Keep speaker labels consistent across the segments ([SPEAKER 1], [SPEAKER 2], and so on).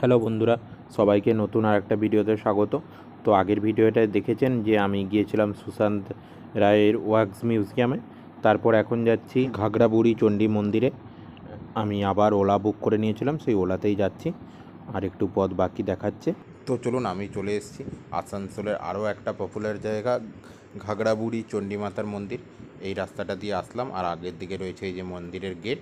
[SPEAKER 1] Hello বন্ধুরা, সবাইকে নতুন আর একটা ভিডিওতে স্বাগত। তো আগের ভিডিওটায় দেখেছেন যে আমি গিয়েছিলাম সুশান্ত রায়ের ওয়াক্স মিউজিয়ামে। তারপর এখন যাচ্ছি ঘাগড়াবুড়ি চণ্ডী মন্দিরে। আমি আবার ওলা বুক করে নিয়েছিলাম, সেই ওলাতেই যাচ্ছি। আর একটু পথ বাকি দেখাচ্ছে। তো চলুন আমি চলে এসেছি। আসানসোলের আরও একটা পপুলার জায়গা, ঘাগড়াবুড়ি চণ্ডী মাতার মন্দির। এই রাস্তাটা দিয়ে আসলাম আর আগের দিকে রয়েছে এই যে মন্দিরের গেট।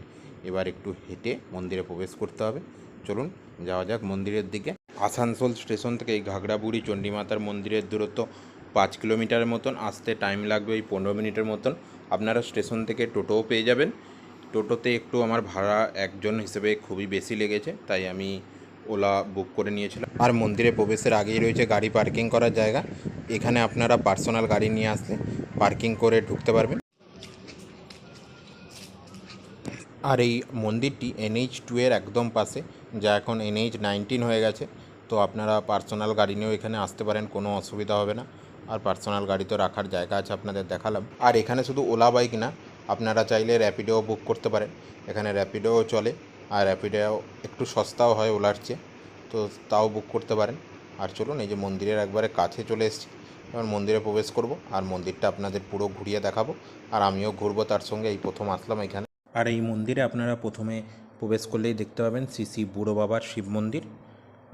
[SPEAKER 1] এবার একটু হেঁটে মন্দিরে প্রবেশ করতে হবে। চলুন যাওয়া যাক মন্দিরের দিকে। আসানসোল স্টেশন থেকে এই ঘাগড়াবুড়ি চণ্ডীমাতার মন্দিরের দূরত্ব পাঁচ কিলোমিটারের মতন। আসতে টাইম লাগবে ওই পনেরো মিনিটের মতন। আপনারা স্টেশন থেকে টোটোও পেয়ে যাবেন। টোটোতে একটু আমার ভাড়া একজন হিসেবে খুবই বেশি লেগেছে, তাই আমি ওলা বুক করে নিয়েছিলাম আর মন্দিরে প্রবেশের আগেই রয়েছে গাড়ি পার্কিং করার জায়গা। এখানে আপনারা পার্সোনাল গাড়ি নিয়ে আসলে পার্কিং করে ঢুকতে পারবেন। আর এই মন্দিরটি এনএইচ টু এর একদম পাশে, যা এখন এনএইচ নাইনটিন হয়ে গেছে। তো আপনারা পার্সোনাল গাড়ি নিয়েও এখানে আসতে পারেন, কোনো অসুবিধা হবে না। আর পার্সোনাল গাড়ি তো রাখার জায়গা আছে আপনাদের দেখালাম। আর এখানে শুধু ওলা বাইক না আপনারা চাইলে র্যাপিডোও বুক করতে পারেন। এখানে র্যাপিডোও চলে। আর র্যাপিডো একটু সস্তাও হয় ওলার চেয়ে, তো তাও বুক করতে পারেন। আর চলুন, এই যে মন্দিরের একবারে কাছে চলে এসেছি। এবার মন্দিরে প্রবেশ করব আর মন্দিরটা আপনাদের পুরো ঘুরিয়ে দেখাবো। আর আমিও ঘুরবো তার সঙ্গে, এই প্রথম আসলাম এখানে। আর এই মন্দিরে আপনারা প্রথমে প্রবেশ করলেই দেখতে পাবেন শ্রী শ্রী বুড়ো বাবার শিব মন্দির।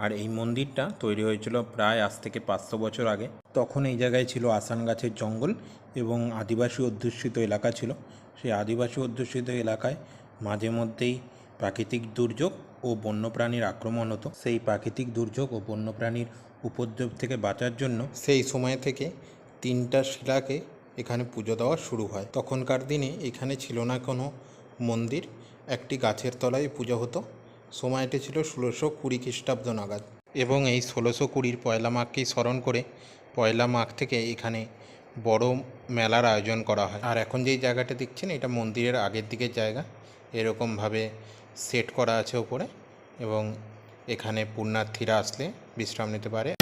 [SPEAKER 1] আর এই মন্দিরটা তৈরি হয়েছিল প্রায় আজ থেকে পাঁচশো বছর আগে। তখন এই জায়গায় ছিল আসান গাছের জঙ্গল এবং আদিবাসী অধ্যুষিত এলাকা ছিল। সেই আদিবাসী অধ্যুষিত এলাকায় মাঝে মধ্যেই প্রাকৃতিক দুর্যোগ ও বন্যপ্রাণীর আক্রমণ হতো। সেই প্রাকৃতিক দুর্যোগ ও বন্যপ্রাণীর উপদ্রব থেকে বাঁচার জন্য সেই সময় থেকে তিনটা শিলাকে এখানে পুজো দেওয়া শুরু হয়। তখনকার দিনে এখানে ছিল না কোনো মন্দির, একটি গাছের তলায় পুজো হতো। সময়টি ছিল ষোলোশো কুড়ি খ্রিস্টাব্দ নাগাদ এবং এই ষোলোশো কুড়ির পয়লা মাঘকেই স্মরণ করে পয়লা মাঘ থেকে এখানে বড় মেলার আয়োজন করা হয়। আর এখন যেই জায়গাটা দেখছেন, এটা মন্দিরের আগের দিকের জায়গা। এরকমভাবে সেট করা আছে ওপরে এবং এখানে পুণ্যার্থীরা আসলে বিশ্রাম নিতে পারে।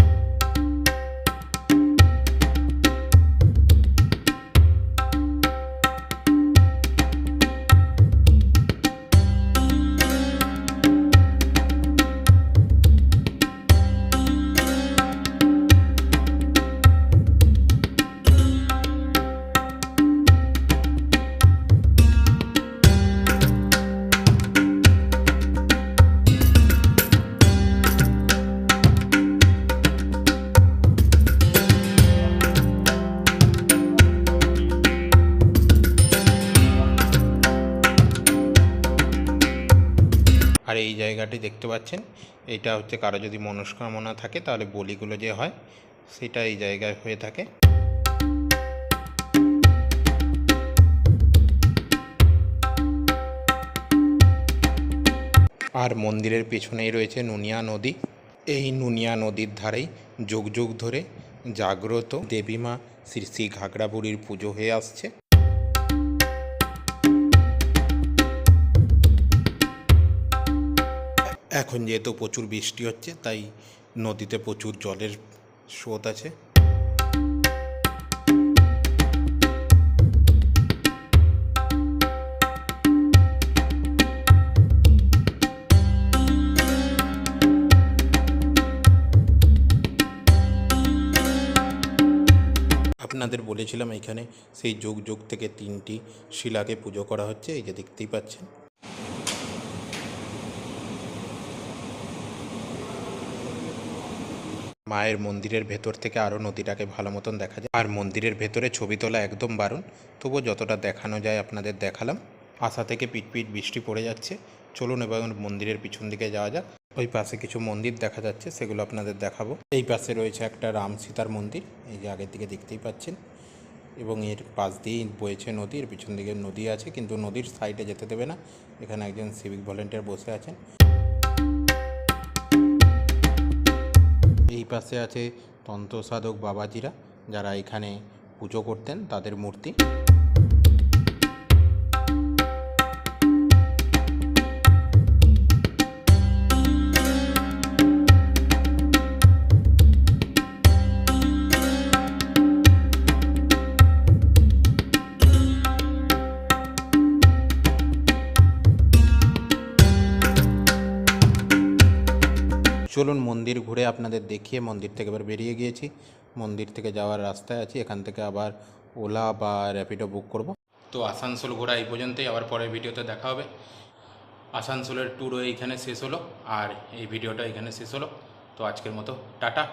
[SPEAKER 1] আর এই জায়গাটি দেখতে পাচ্ছেন। এটা হচ্ছে কারও যদি মনস্কামনা থাকে তাহলে বলিগুলো যে হয়, সেটা এই জায়গায় হয়ে থাকে। আর মন্দিরের পেছনেই রয়েছে নুনিয়া নদী। এই নুনিয়া নদীর ধারেই যুগ যুগ ধরে জাগ্রত দেবীমা শ্রী শ্রী ঘাগড়াবুড়ির পুজো হয়ে আসছে। এখন যেহেতু প্রচুর বৃষ্টি হচ্ছে, তাই নদীতে প্রচুর জলের স্রোত আছে। আপনাদের বলেছিলাম এখানে সেই যুগ যুগ থেকে তিনটি শিলাকে পুজো করা হচ্ছে, এই যে দেখতেই পাচ্ছেন। মায়ের মন্দিরের ভেতর থেকে আরও নদীটাকে ভালো মতন দেখা যায়। আর মন্দিরের ভেতরে ছবি তোলা একদম বারণ তবুও যতটা দেখানো যায় আপনাদের দেখালাম। আশা থেকে পিটপিট বৃষ্টি পড়ে যাচ্ছে। চলুন এবার মন্দিরের পিছন দিকে যাওয়া যাক। ওই পাশে কিছু মন্দির দেখা যাচ্ছে, সেগুলো আপনাদের দেখাবো। এই পাশে রয়েছে একটা রাম সীতার মন্দির। এই যে আগের দিকে দেখতেই পাচ্ছেন। এবং এর পাশ দিয়েই বয়েছে নদী, এর পিছন দিকে নদী আছে, কিন্তু নদীর সাইডে যেতে দেবে না। এখানে একজন সিভিক ভলেন্টিয়ার বসে আছেন। এই পাশে আছে তন্ত্র সাধক বাবাজিরা যারা এখানে পুজো করতেন তাদের মূর্তি। চলুন মন্দির ঘুরে আপনাদের দেখিয়ে মন্দির থেকে এবার বেরিয়ে গিয়েছি। মন্দির থেকে যাওয়ার রাস্তায় আছি, এখান থেকে আবার ওলা বা র্যাপিডো বুক করব। তো আসানসোল ঘোরা এই পর্যন্তই, আবার পরের ভিডিওতে দেখা হবে। আসানসোলের ট্যুরও এইখানে শেষ হলো, আর এই ভিডিওটা এখানে শেষ হলো। তো আজকের মতো, টাটা।